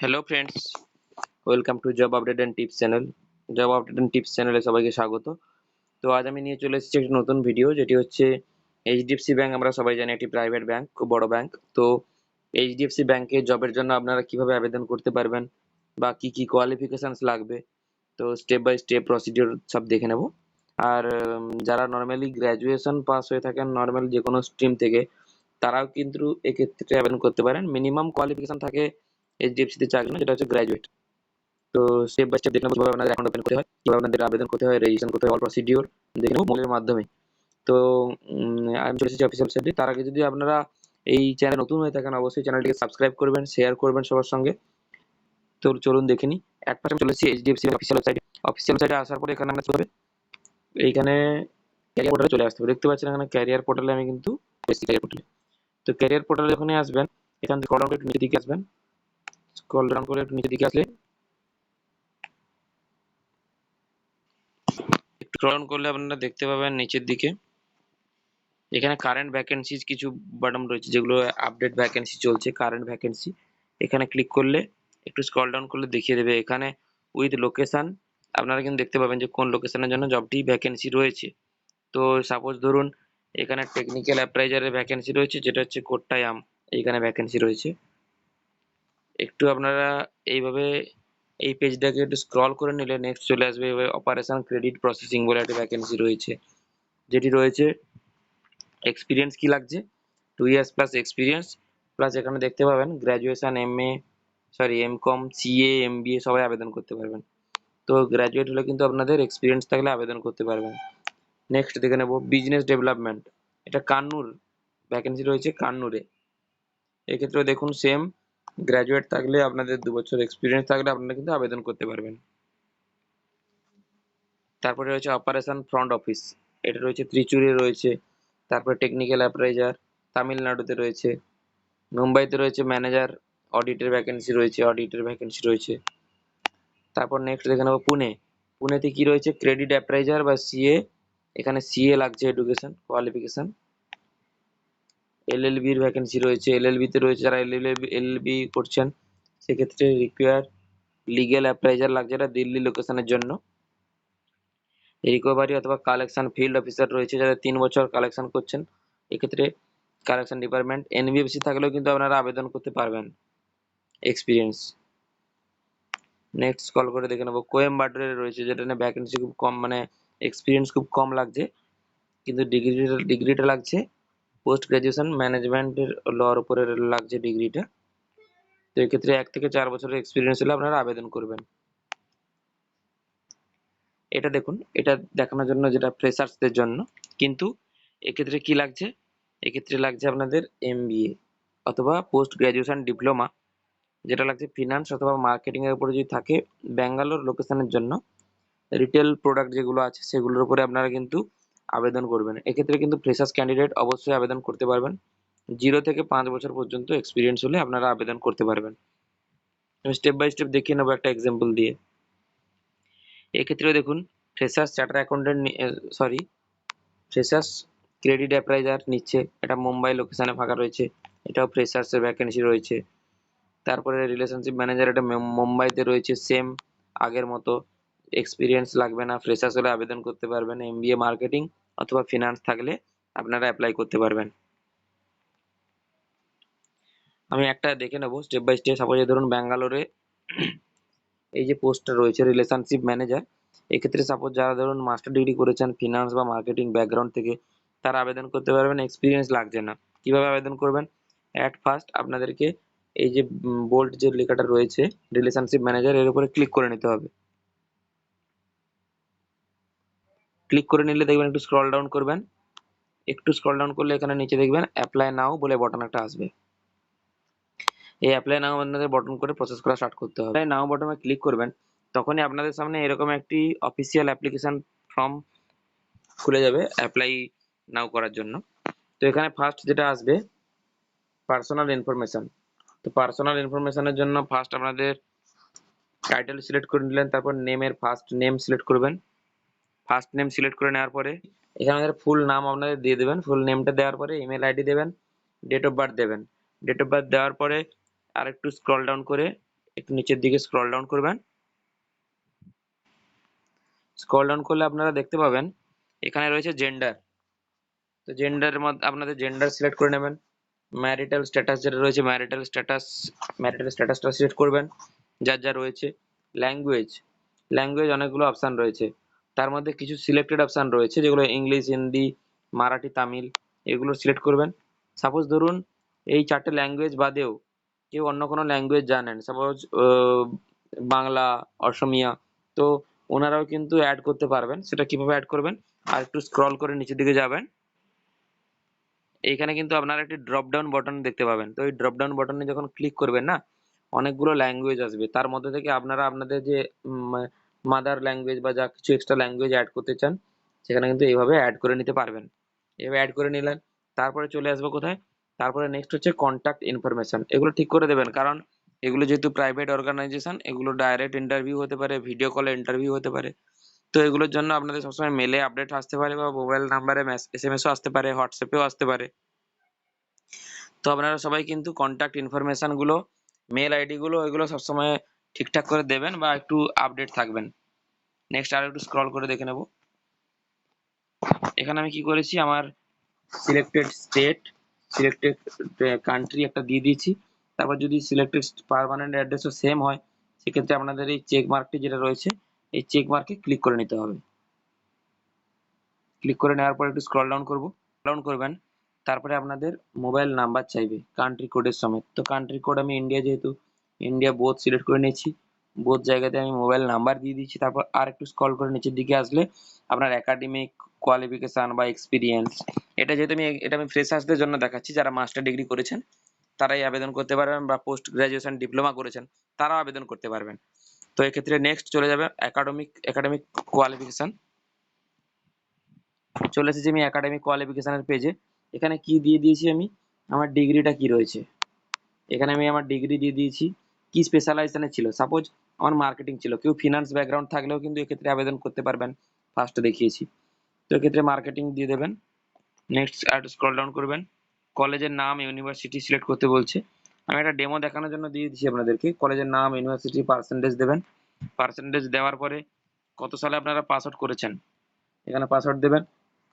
Hello friends welcome to job update and tips channel job update and tips চ্যানেলে সবাইকে স্বাগত। তো আজ আমি নিয়ে চলে এসেছি একটি নতুন ভিডিও যেটি হচ্ছে এইচডিএফসি ব্যাংক আমরা সবাই জানি একটি প্রাইভেট ব্যাংক খুব বড় ব্যাংক তো এইচডিএফসি ব্যাংকে জবের জন্য আপনারা কীভাবে আবেদন করতে পারবেন বা কি কি কোয়ালিফিকেশনস লাগবে? তো স্টেপ বাই স্টেপ প্রসিডিওর সব দেখে নেব। আর যারা নর্মালি গ্র্যাজুয়েশন পাস হয়ে থাকেন নর্মাল যে কোনো স্ট্রিম থেকে, তারাও কিন্তু এক্ষেত্রে আবেদন করতে পারেন। মিনিমাম কোয়ালিফিকেশন থাকে এইচডিএফসি তে চাকরি না, যেটা হচ্ছে গ্র্যাজুয়েট তো স্টেপ বাই স্টেপ দেখে নেব কীভাবে আপনাদের অ্যাকাউন্ট ওপেন করতে হয়, কীভাবে আপনাদের আবেদন করতে হয় রেজিস্ট্রেশন করতে হয় অল প্রসিডিওর দেখে নেব মোবাইলের মাধ্যমে। তো আমি চলে এসেছি অফিসিয়াল ওয়েবসাইটে তার আগে যদি আপনারা এই চ্যানেল নতুন হয়ে থাকেন, অবশ্যই চ্যানেলটিকে সাবস্ক্রাইব করবেন শেয়ার করবেন সবার সঙ্গে। তো চলুন দেখে নিই। এক পাশে চলে এসেছি এইচডিএফসি অফিসিয়াল ওয়েবসাইটে অফিসিয়াল ওয়েবসাইটে আসার পরে এখানে আমরা চলে এইখানে ক্যারিয়ার পোর্টালে চলে আসতে হবে। দেখতে পাচ্ছেন এখানে ক্যারিয়ার পোর্টালে আমি কিন্তু ক্যারিয়ার পোর্টালে তো ক্যারিয়ার পোর্টালে যখনই আসবেন, এখান থেকে করে দিকে আসবেন। স্ক্রল ডাউন করে একটু নিচের দিকে আসলে। একটু ডাউন করলে আপনারা দেখতে পাবেন নিচের দিকে। এখানে কারেন্ট ভ্যাকেন্সিজ কিছু বাটন রয়েছে যেগুলো আপডেট ভ্যাকেন্সি চলছে কারেন্ট ভ্যাকেন্সি এখানে ক্লিক করলে একটু স্ক্রল ডাউন করলে দেখিয়ে দেবে। এখানে উইথ লোকেশন আপনারা কিন্তু দেখতে পাবেন যে কোন লোকেশনের জন্য জবটি ভ্যাকেন্সি রয়েছে। তো সাপোজ ধরুন, এখানে টেকনিক্যাল অ্যাপ্রাইজারের ভ্যাকেন্সি রয়েছে, যেটা হচ্ছে কোট্টায়াম এইখানে ভ্যাকেন্সি রয়েছে। একটু আপনারা এইভাবে এই পেজটাকে একটু স্ক্রল করে নিলে নেক্সট চলে আসবে এভাবে অপারেশন ক্রেডিট প্রসেসিং বলে একটা ভ্যাকেন্সি রয়েছে। যেটি রয়েছে এক্সপিরিয়েন্স কি লাগছে? Two years plus experience plus এখানে দেখতে পাবেন graduation M A sorry M com CA M B A সবাই আবেদন করতে পারবেন। তো গ্র্যাজুয়েট হলে কিন্তু আপনাদের এক্সপিরিয়েন্স থাকলে আবেদন করতে পারবেন। নেক্সট দেখে নেব বিজনেস ডেভেলপমেন্ট এটা কান্নুর ভ্যাকেন্সি রয়েছে কান্নুরে। এক্ষেত্রে দেখুন সেম গ্র্যাজুয়েট থাকলে আপনাদের দু বছর এক্সপিরিয়েন্স থাকলে আপনারা কিন্তু আবেদন করতে পারবেন। তারপরে রয়েছে অপারেশন ফ্রন্ট অফিস এটা রয়েছে ত্রিচুরে রয়েছে, তারপরে টেকনিক্যাল অ্যাপ্রাইজার তামিলনাড়ুতে রয়েছে, মুম্বাইতে রয়েছে ম্যানেজার অডিটের ভ্যাকেন্সি রয়েছে অডিটের ভ্যাকেন্সি রয়েছে। তারপর নেক্সট দেখে নেব পুনে, পুনেতে কি রয়েছে ক্রেডিট অ্যাপ্রাইজার বা সিএ এখানে সিএ লাগছে এডুকেশন কোয়ালিফিকেশন এলএলবি এর ভ্যাকেন্সি রয়েছে এলএলবি তে রয়েছে যারা এলএলবি এলএলবি করছেন, সেক্ষেত্রে রিকোয়ার লিগ্যাল অ্যাপ্রাইজার লাগছে এটা দিল্লি লোকেশনের জন্য। রিকভারি অথবা কালেকশন ফিল্ড অফিসার রয়েছে যারা তিন বছর কালেকশন করছেন, এক্ষেত্রে কালেকশন ডিপার্টমেন্ট এনবিএফসি থাকলেও কিন্তু আপনারা আবেদন করতে পারবেন এক্সপিরিয়েন্স নেক্সট কল করে দেখে নেব। কোয়েম্বাটোরে রয়েছে যেটা নিয়ে ভ্যাকেন্সি খুব কম মানে এক্সপিরিয়েন্স খুব কম লাগছে, কিন্তু ডিগ্রিটা ডিগ্রিটা লাগছে। পোস্ট গ্রাজুয়েশন ম্যানেজমেন্টের লর উপরে লাগছে ডিগ্রিটা তো এক্ষেত্রে এক থেকে চার বছরের এক্সপিরিয়েন্স হলে আপনারা আবেদন করবেন। এটা দেখুন, এটা দেখানোর জন্য যেটা ফ্রেশার্সদের জন্য। কিন্তু এক্ষেত্রে কি লাগছে? এক্ষেত্রে লাগছে আপনাদের এমবিএ অথবা পোস্ট গ্রাজুয়েশন ডিপ্লোমা যেটা লাগছে ফিনান্স অথবা মার্কেটিং এর উপরে যদি থাকে ব্যাঙ্গালোর লোকেশনের জন্য রিটেল প্রোডাক্ট যেগুলো আছে, সেগুলোর উপরে আপনারা কিন্তু আবেদন করবেন। এক্ষেত্রে কিন্তু ফ্রেশার্স ক্যান্ডিডেট অবশ্যই আবেদন করতে পারবেন। জিরো থেকে পাঁচ বছর পর্যন্ত এক্সপিরিয়েন্স হলে আপনারা আবেদন করতে পারবেন। আমি স্টেপ বাই স্টেপ দেখিয়ে নেব একটা এক্সাম্পল দিয়ে। এক্ষেত্রে দেখুন freshers charter accountant sorry freshers credit appraiser নিচ্ছে। এটা মুম্বাই লোকেশানে ফাঁকা রয়েছে। এটাও ফ্রেশার্সের ভ্যাকেন্সি রয়েছে। তারপরে রিলেশনশিপ ম্যানেজার এটা মুম্বাইতে রয়েছে সেম আগের মতো। এক্সপিরিয়েন্স লাগবে না ফ্রেশার্স হলে আবেদন করতে পারবেন এম এমবিএ মার্কেটিং অথবা ফিনান্স থাকলে আপনারা অ্যাপ্লাই করতে পারবেন। আমি একটা দেখে নেব স্টেপ বাই স্টেপ সাপোজ ধরুন ব্যাঙ্গালোরে এই যে পোস্টটা রয়েছে রিলেশনশিপ ম্যানেজার এক্ষেত্রে সাপোজ যারা ধরুন মাস্টার ডিগ্রি করেছেন ফিনান্স বা মার্কেটিং ব্যাকগ্রাউন্ড থেকে, তারা আবেদন করতে পারবেন এক্সপিরিয়েন্স লাগছে না। কীভাবে আবেদন করবেন? অ্যাট ফার্স্ট আপনাদেরকে এই যে বোল্ট যে লেখাটা রয়েছে রিলেশনশিপ ম্যানেজার এর উপরে ক্লিক করে নিতে হবে। ক্লিক করে নিলে দেখবেন একটু স্ক্রল ডাউন করবেন। একটু স্ক্রল ডাউন করলে এখানে নিচে দেখবেন অ্যাপ্লাই নাও বলে বটন একটা আসবে। এই অ্যাপ্লাই নাও আপনাদের বটন করে প্রসেস করা স্টার্ট করতে হবে। নাও বটনে ক্লিক করবেন, তখনই আপনাদের সামনে এরকম একটি অফিসিয়াল অ্যাপ্লিকেশন ফর্ম খুলে যাবে অ্যাপ্লাই নাও করার জন্য। তো এখানে ফার্স্ট যেটা আসবে পার্সোনাল ইনফরমেশন তো পার্সোনাল ইনফরমেশনের জন্য ফার্স্ট আপনাদের টাইটেল সিলেক্ট করে নিলেন, তারপর নেমের ফার্স্ট নেম সিলেক্ট করবেন। ফার্স্ট নেম সিলেক্ট করে নেওয়ার পরে এখানে আমাদের ফুল নাম আপনাদের দিয়ে দেবেন। ফুল নেমটা দেওয়ার পরে ইমেল আইডি দেবেন ডেট অফ বার্থ দেবেন। ডেট অফ বার্থ দেওয়ার পরে আর একটু স্ক্রল ডাউন করে একটু নিচের দিকে স্ক্রল ডাউন করবেন। স্ক্রল ডাউন করলে আপনারা দেখতে পাবেন, এখানে রয়েছে জেন্ডার তো জেন্ডারের মধ্যে আপনাদের জেন্ডার সিলেক্ট করে নেবেন। ম্যারিটাল স্ট্যাটাস যেটা রয়েছে ম্যারিটাল স্ট্যাটাস ম্যারিটাল স্ট্যাটাসটা সিলেক্ট করবেন। যার যা রয়েছে ল্যাঙ্গুয়েজ ল্যাঙ্গুয়েজ অনেকগুলো অপশান রয়েছে। তার মধ্যে কিছু সিলেক্টেড অপশান রয়েছে, যেগুলো ইংলিশ হিন্দি মারাঠি তামিল এগুলো সিলেক্ট করবেন। সাপোজ ধরুন, এই চারটে ল্যাঙ্গুয়েজ বাদেও কেউ অন্য কোনো ল্যাঙ্গুয়েজ জানেন। সাপোজ বাংলা, অসমিয়া, তো ওনারাও কিন্তু অ্যাড করতে পারবেন। সেটা কীভাবে অ্যাড করবেন? আর একটু স্ক্রল করে নিচের দিকে যাবেন। এইখানে কিন্তু আপনারা একটি ড্রপ ডাউন বাটন দেখতে পাবেন। তো এই ড্রপ ডাউন বাটনে যখন ক্লিক করবেন না, অনেকগুলো ল্যাঙ্গুয়েজ আসবে। তার মধ্যে থেকে আপনারা আপনাদের যে মাদার ল্যাঙ্গুয়েজ বা যা কিছু এক্সট্রা ল্যাঙ্গুয়েজ অ্যাড করতে চান, সেখানে কিন্তু এইভাবে অ্যাড করে নিতে পারবেন। এভাবে অ্যাড করে নিলেন, তারপরে চলে আসব কোথায়? তারপরে নেক্সট হচ্ছে কন্ট্যাক্ট ইনফরমেশন এগুলো ঠিক করে দেবেন, কারণ এগুলো যেহেতু প্রাইভেট অর্গানাইজেশন এগুলো ডাইরেক্ট ইন্টারভিউ হতে পারে ভিডিও কলে ইন্টারভিউ হতে পারে। তো এগুলোর জন্য আপনাদের সবসময় মেলে আপডেট আসতে পারে বা মোবাইল নাম্বারে এস এম এসও আসতে পারে হোয়াটসঅ্যাপেও আসতে পারে। তো আপনারা সবাই কিন্তু কন্ট্যাক্ট ইনফরমেশনগুলো মেল আইডি গুলো, এগুলো সবসময় ঠিকঠাক করে দেবেন বা একটু আপডেট থাকবেন। নেক্সট আর একটু স্ক্রল করে দেখে নেব। এখানে আমি কি করেছি? আমার সিলেক্টেড স্টেট সিলেক্টেড কান্ট্রি একটা দিয়ে দিয়েছি। তারপর যদি সিলেক্টেড পারমানেন্ট অ্যাড্রেসও সেম হয়, সেক্ষেত্রে আপনাদের এই চেক মার্কটি যেটা রয়েছে, এই চেক মার্কে ক্লিক করে নিতে হবে। ক্লিক করে নেওয়ার পর একটু স্ক্রল ডাউন করব। ডাউন করবেন, তারপরে আপনাদের মোবাইল নাম্বার চাইবে কান্ট্রি কোডের সমেত। তো কান্ট্রি কোড আমি ইন্ডিয়া যেহেতু ইন্ডিয়া বোথ সিলেক্ট করে নিয়েছি। বোধ জায়গাতে আমি মোবাইল নাম্বার দিয়ে দিচ্ছি তারপর আর একটু স্ক্রল করে নিচের দিকে আসলে আপনার একাডেমিক কোয়ালিফিকেশান বা এক্সপিরিয়েন্স এটা যেহেতু আমি, এটা আমি ফ্রেশার্সদের জন্য দেখাচ্ছি, যারা মাস্টার ডিগ্রি করেছেন, তারাই আবেদন করতে পারবেন বা পোস্ট গ্রাজুয়েশন ডিপ্লোমা করেছেন, তারাও আবেদন করতে পারবেন। তো এক্ষেত্রে নেক্সট চলে যাবে একাডেমিক একাডেমিক কোয়ালিফিকেশান চলে এসেছি আমি একাডেমিক কোয়ালিফিকেশানের পেজে এখানে কি দিয়ে দিয়েছি আমি? আমার ডিগ্রিটা কি রয়েছে? এখানে আমি আমার ডিগ্রি দিয়ে দিয়েছি। কি স্পেশালাইজেশনে ছিল? সাপোজ আমার মার্কেটিং ছিল, কেউ ফিনান্স ব্যাকগ্রাউন্ড থাকলেও কিন্তু এক্ষেত্রে আবেদন করতে পারবেন। ফার্স্টে দেখিয়েছি। তো এক্ষেত্রে মার্কেটিং দিয়ে দেবেন। নেক্সট আর স্ক্রল ডাউন করবেন। কলেজের নাম ইউনিভার্সিটি সিলেক্ট করতে বলছে। আমি একটা ডেমো দেখানোর জন্য দিয়ে দিচ্ছি আপনাদেরকে। কলেজের নাম ইউনিভার্সিটি পার্সেন্টেজ দেবেন। পার্সেন্টেজ দেওয়ার পরে কত সালে আপনারা পাস আউট করেছেন? এখানে পাস আউট দেবেন।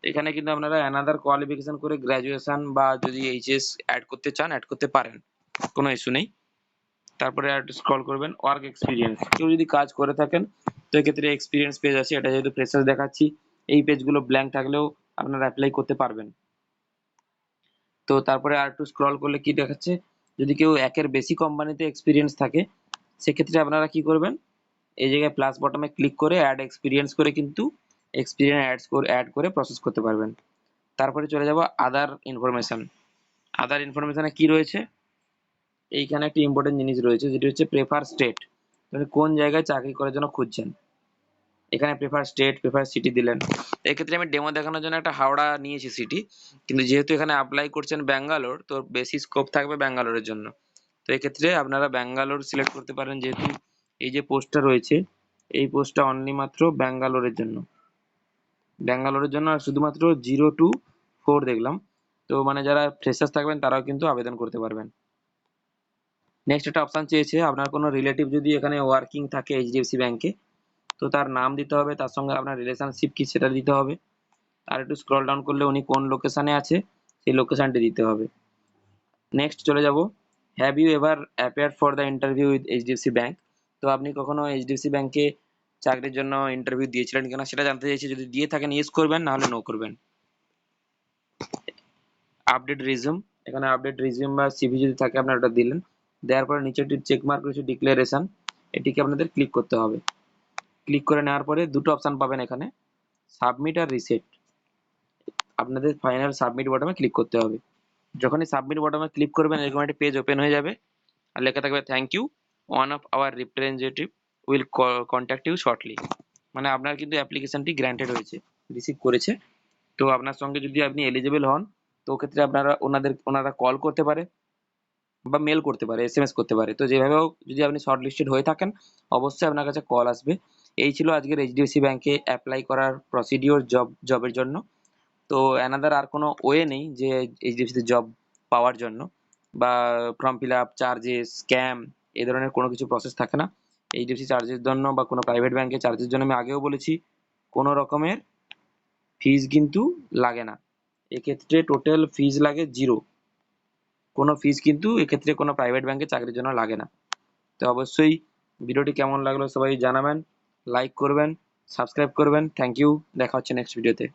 এখানে কিন্তু আপনারা অ্যানাদার কোয়ালিফিকেশন করে গ্র্যাজুয়েশন বা যদি এইচএস অ্যাড করতে চান অ্যাড করতে পারেন। কোনো ইস্যু নেই। তারপরে আর স্ক্রল করবেন ওয়ার্ক এক্সপিরিয়েন্স কেউ যদি কাজ করে থাকেন, তো এক্ষেত্রে এক্সপিরিয়েন্স পেজ আছে, এটা যেহেতু ফ্রেশার্স দেখাচ্ছি, এই পেজগুলো ব্ল্যাঙ্ক থাকলেও আপনারা অ্যাপ্লাই করতে পারবেন। তো তারপরে আর একটু স্ক্রল করলে কি দেখাচ্ছে, যদি কেউ একের বেশি কোম্পানিতে এক্সপিরিয়েন্স থাকে, সেক্ষেত্রে আপনারা কি করবেন, এই জায়গায় প্লাস বটমে ক্লিক করে অ্যাড এক্সপিরিয়েন্স করে কিন্তু এক্সপিরিয়েন্স অ্যাড করে অ্যাড করে প্রসেস করতে পারবেন। তারপরে চলে যাব আদার ইনফরমেশন আদার ইনফরমেশনে কি রয়েছে এইখানে একটি ইম্পর্টেন্ট জিনিস রয়েছে, যেটি হচ্ছে প্রেফার স্টেট মানে কোন জায়গায় চাকরি করার জন্য খুঁজছেন? এখানে প্রেফার স্টেট প্রেফার সিটি দিলেন। এক্ষেত্রে আমি ডেমো দেখানোর জন্য একটা হাওড়া নিয়েছি সিটি কিন্তু যেহেতু এখানে অ্যাপ্লাই করছেন ব্যাঙ্গালোর, তো বেশি স্কোপ থাকবে ব্যাঙ্গালোরের জন্য। তো এক্ষেত্রে আপনারা ব্যাঙ্গালোর সিলেক্ট করতে পারেন, যেহেতু এই যে পোস্টটা রয়েছে, এই পোস্টটা অনলি মাত্র ব্যাঙ্গালোরের জন্য। ব্যাঙ্গালোরের জন্য আর শুধুমাত্র জিরো টু ফোর দেখলাম। তো মানে যারা ফ্রেশার্স থাকবেন, তারাও কিন্তু আবেদন করতে পারবেন। নেক্সট একটা অপশান চেয়েছে, আপনার কোনো রিলেটিভ যদি এখানে ওয়ার্কিং থাকে এইচডিএফসি ব্যাংকে তো তার নাম দিতে হবে, তার সঙ্গে আপনার রিলেশনশিপ কি সেটা দিতে হবে। আর একটু স্ক্রল ডাউন করলে উনি কোন লোকেশানে আছে, সেই লোকেশানটি দিতে হবে। নেক্সট চলে যাব have you ever appear for the interview with HDFC bank তো আপনি কখনো এইচডিএফসি ব্যাংকে চাকরির জন্য ইন্টারভিউ দিয়েছিলেন কিনা সেটা জানতে চাইছি, যদি দিয়ে থাকেন ইয়েস করবেন নাহলে নো করবেন। আপডেট রিজিউম এখানে আপডেট রিজিউম বা সিভি যদি থাকে, আপনারা ওটা দিলেন। দেওয়ার পরে নিচে একটি চেক মার্ক রয়েছে ডিক্লারেশন এটিকে আপনাদের ক্লিক করতে হবে। ক্লিক করে নেওয়ার পরে দুটো অপশান পাবেন এখানে সাবমিট আর রিসেট আপনাদের ফাইনাল সাবমিট বটমে ক্লিক করতে হবে। যখনই সাবমিট বটমে ক্লিক করবেন, এরকম একটা পেজ ওপেন হয়ে যাবে আর লেখা থাকবে thank you one of our representative will contact you shortly মানে আপনার কিন্তু অ্যাপ্লিকেশনটি গ্র্যান্টেড হয়েছে রিসিভ করেছে। তো আপনার সঙ্গে যদি আপনি এলিজিবল হন, তো ক্ষেত্রে আপনারা ওনাদের, ওনারা কল করতে পারে। বা মেল করতে পারে এস করতে পারে। তো যেভাবে হোক, যদি আপনি শর্ট লিস্টেড হয়ে থাকেন, অবশ্যই আপনার কাছে কল আসবে। এই ছিল আজকের এইচডিএফসি ব্যাংকে অ্যাপ্লাই করার প্রসিডিওর জব জবের জন্য। তো অ্যানাদার আর কোনো ওয়ে নেই যে এইচডিএফসিতে জব পাওয়ার জন্য বা form fill up charges scam এ ধরনের কোনো কিছু প্রসেস থাকে না। এইচডিএফসি চার্জের জন্য বা কোনো প্রাইভেট ব্যাংকের চার্জের জন্য আমি আগেও বলেছি, কোনো রকমের ফিজ কিন্তু লাগে না। এক্ষেত্রে টোটাল ফিজ লাগে জিরো কোনো ফিজ কিন্তু এক্ষেত্রে কোনো প্রাইভেট ব্যাংকে চাকরির জন্য লাগে না। তো অবশ্যই ভিডিওটি কেমন লাগল সবাই জানাবেন লাইক করবেন সাবস্ক্রাইব করবেন। থ্যাংক ইউ দেখা হচ্ছে নেক্সট ভিডিওতে